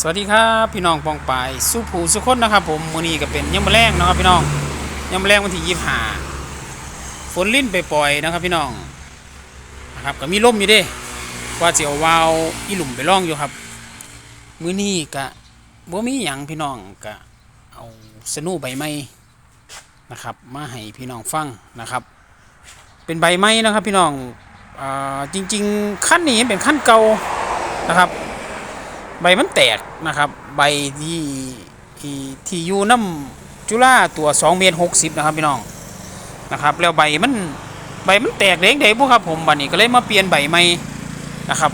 สวัสดีครับพี่น้องปองปายสู้ผูสุคนนะครับ ผมมือนี้ก็เป็นยามะแรงนะครับพี่น้องยามะแรงวันที่ยี่ห้าฝนลิ้นไปปล่อยนะครับพี่น้องนะครับก็มีลมอยู่เด้ว่าจะเอาวาวอีหลุมไปล่องอยู่ครับ มือนี้ก็บ่มีหยังพี่น้องก็เอาสนูใบไม้นะครับมาให้พี่น้องฟังนะครับ เป็นใบไม้นะครับพี่น้องอจริง ๆ ขั้นนี้เป็นขั้นเก่านะครับ ใบมันแตกนะครับ ใบที่ที่ที่อยู่น้ำจุฬาตัว2เมตร60 นะครับพี่น้องนะครับแล้วใบมันใบมันแตกเด้งเด้บุครับผมบัดนี้ก็เลยมาเปลี่ยนใบใหม่นะครับ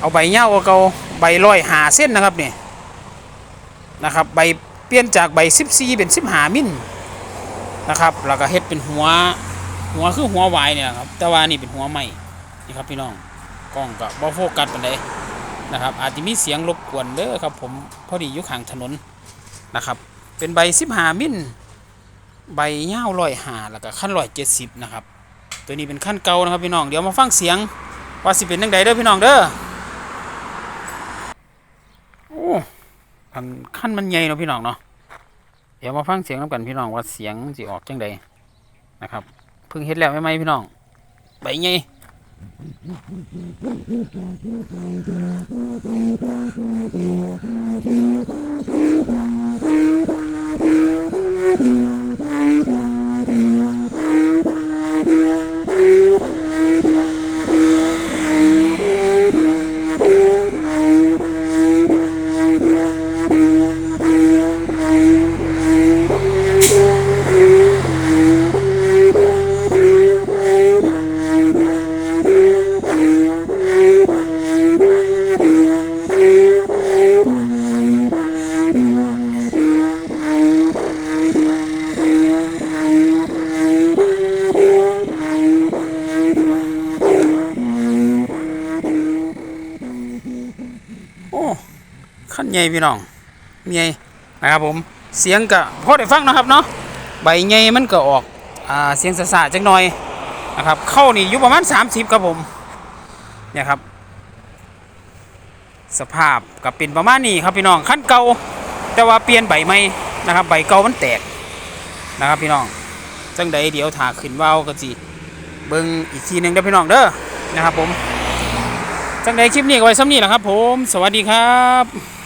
เอาใบเงากว่าเก่าใบร้อยหาเส้นนะครับเนี่ยนะครับใบเปลี่ยนจากใบ14เป็น15มิลนะครับแล้วก็เฮ็ดเป็นหัวหัวคือหัววายเนี่ยครับแต่ว่านี่เป็นหัวใหม่นี่ครับพี่น้องกล้องก็บ่โฟกัสปานใด นะครับ อาจจะมีเสียงรบกวนเด้อครับผมพอดีอยู่ข้างถนนนะครับ เป็นใบสิบหามิลใบเง่าร้อยหาแล้วก็ขั้นร้อยเจ็ดสิบนะครับ ตัวนี้เป็นขั้นเก่านะครับพี่น้องเดี๋ยวมาฟังเสียงว่าสิเป็นยังไงเด้อพี่น้องเด้อโอ้อันขั้นมันใหญ่เนาะพี่น้องเนาะเดี๋ยวมาฟังเสียงน้ำกันพี่น้องว่าเสียงสิออกจังใดนะครับเพิ่งเฮ็ดแล้วไหมพี่น้องใบใหญ่ โอ้ขั้นใหญ่พี่น้องใหญ่นะครับผมเสียงก็พอได้ฟังนะครับเนาะใบใหญ่มันก็ออกอ่าเสียงสะสะจังหน่อยนะครับเข้านี่อยู่ประมาณ 30ครับผมเนี่ยครับ สภาพก็เป็นประมาณนี้ครับพี่น้องขั้นเก่าแต่ว่าเปลี่ยนใบใหม่นะครับ ใบเก่ามันแตกนะครับพี่น้องจังใดเดี๋ยวถาขึ้นว้าวก็สิเบิ่งอีกทีหนึงเด้อพี่น้องเด้อนะครับผม จังใดคลิปนี้ก็ไว้ซ้ำนี้แหละครับผม สวัสดีครับ